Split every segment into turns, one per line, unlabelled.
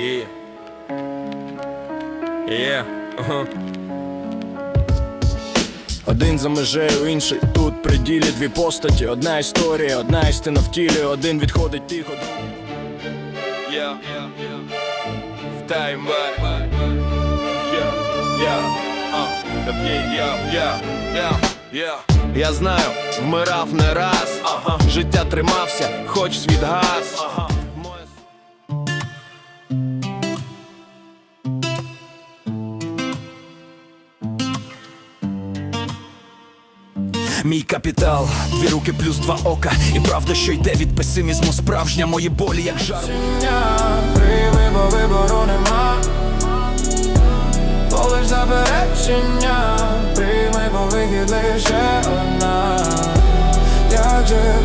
Yeah. Yeah. Ага.
Один за межею, інший тут при ділі дві постаті. Одна історія, одна істина в тілі, один відходить тихо.
Yeah. Yeah. В. Yeah. Yeah. А. Yeah. Yeah. Yeah. Yeah. Yeah.
Я знаю, вмирав не раз,
Ага.
життя тримався, хоч світ газ.
Ага.
Мій капітал, дві руки плюс два ока. І правда, що йде від песимізму, справжня мої болі, як жар.
Прийми, бо вибору нема Болиш заперечення Прийми, бо вихід лише одна Як же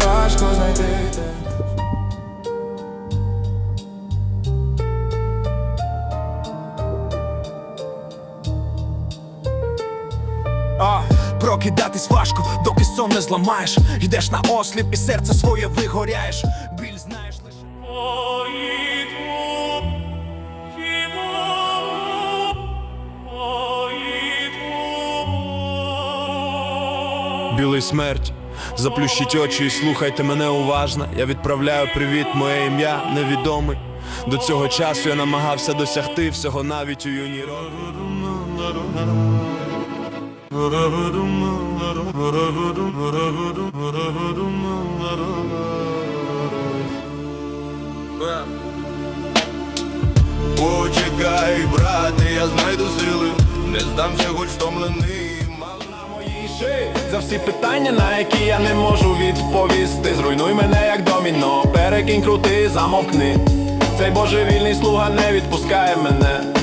прокидатись важко, доки сон не зламаєш. Йдеш на осліп і серце своє вигоряєш. Біль знаєш лише.
Білий смерть. Заплющіть очі і слухайте мене уважно. Я відправляю привіт, моє ім'я невідомий. До цього часу я намагався досягти всього навіть у юні роки.
Почекай, брате, я знайду сили, не здамся, хоч втомлений. Мало на моїй шиї.
За всі питання, на які я не можу відповісти Зруйнуй мене як доміно, перекинь крути, замовкни Цей божевільний слуга не відпускає мене